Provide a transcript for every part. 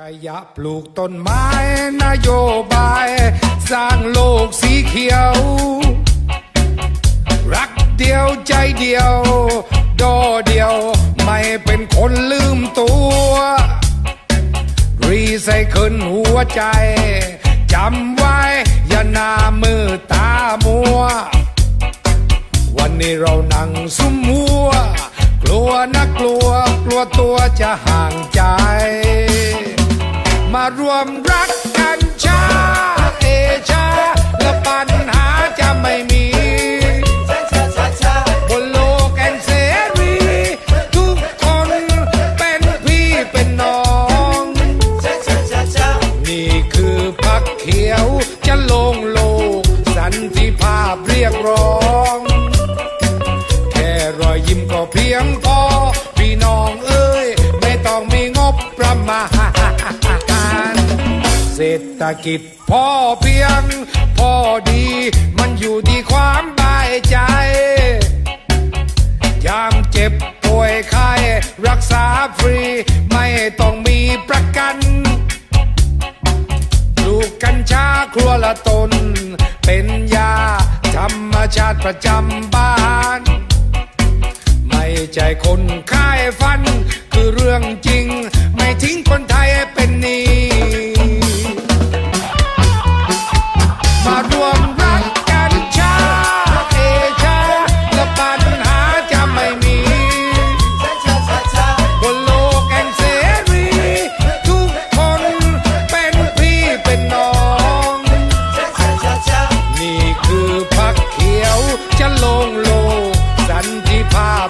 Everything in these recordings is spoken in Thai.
กายะปลูกต้นไม้นโยบาย สร้างโลกสีเขียว รักเดียวใจเดียวดอเดียว ไม่เป็นคนลืมตัว รีไซเคิลหัวใจ จำไว้อย่าหน้ามือตามัว วันนี้เรานั่งซุ่มมัว กลัวนะกลัว กลัวตัวจะห่างใจ รวมรักกันชาเอชาและปัญหาจะไม่มีบนโลกแห่งเสรี ทุกคนเป็นพี่เป็นน้อง นี่คือพักเขียวจะลงโลก สันติภาพเรียกร้อง แค่รอยยิ้มก็เพียงพอ พี่น้องเอ้ย ไม่ต้องมีงบประมาณ เศรษฐกิจพอเพียง พอดี มันอยู่ที่ความบายใจ ยามเจ็บป่วยไข้รักษาฟรี ไม่ต้องมีประกันลูกกัญชาครัวละตน เป็นยาธรรมชาติประจำบ้านไม่ใจคนค่ายฟัน คือเรื่องจริง ไม่ทิ้งคนไทย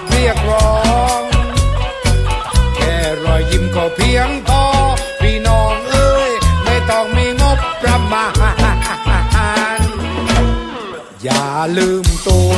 เรียกร้อง แค่รอยยิ้มก็เพียงพอพี่น้องเอ้ย ไม่ต้องมีงบประมาณ อย่าลืมตัว